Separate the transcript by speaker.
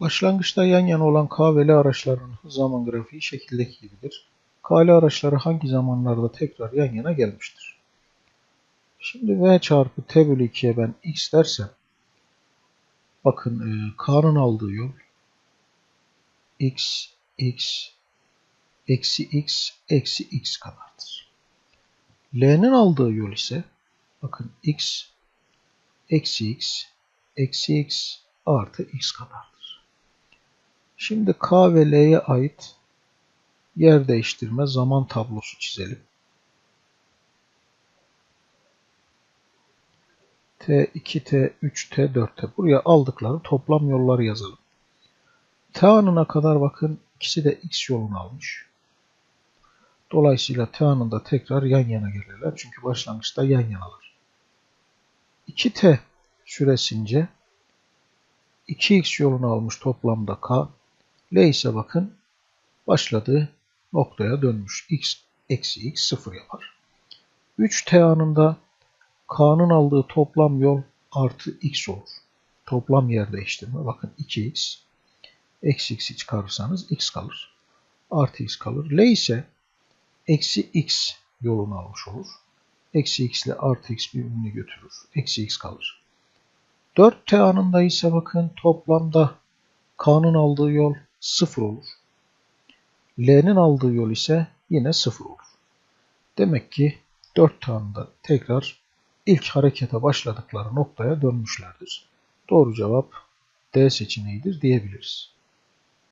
Speaker 1: Başlangıçta yan yana olan K ve L araçlarının zaman grafiği şekildeki gibidir. K, L araçları hangi zamanlarda tekrar yan yana gelmiştir? Şimdi V çarpı T bölü 2'ye ben X dersem bakın e, K'nın aldığı yol X, X, eksi X, eksi X kadardır. L'nin aldığı yol ise bakın X, eksi X, eksi X artı X kadardır. Şimdi K ve L'ye ait yer değiştirme zaman tablosu çizelim. T2, T3, T4'te buraya aldıkları toplam yolları yazalım. T anına kadar bakın ikisi de X yolunu almış. Dolayısıyla T anında tekrar yan yana gelirler. Çünkü başlangıçta yan yanalar. 2T süresince 2x yolunu almış toplamda k. L ise bakın başladığı noktaya dönmüş. x eksi x sıfır yapar. 3t anında k'nın aldığı toplam yol artı x olur. Toplam yer değiştirme. Bakın 2x eksi x'i çıkarırsanız x kalır. Artı x kalır. L ise eksi x yolunu almış olur. Eksi x ile artı x birbirini götürür. Eksi x kalır. 4t anında ise bakın toplamda k'nın aldığı yol 0 olur. L'nin aldığı yol ise yine 0 olur. Demek ki 4 anında tekrar ilk harekete başladıkları noktaya dönmüşlerdir. Doğru cevap D seçeneğidir diyebiliriz.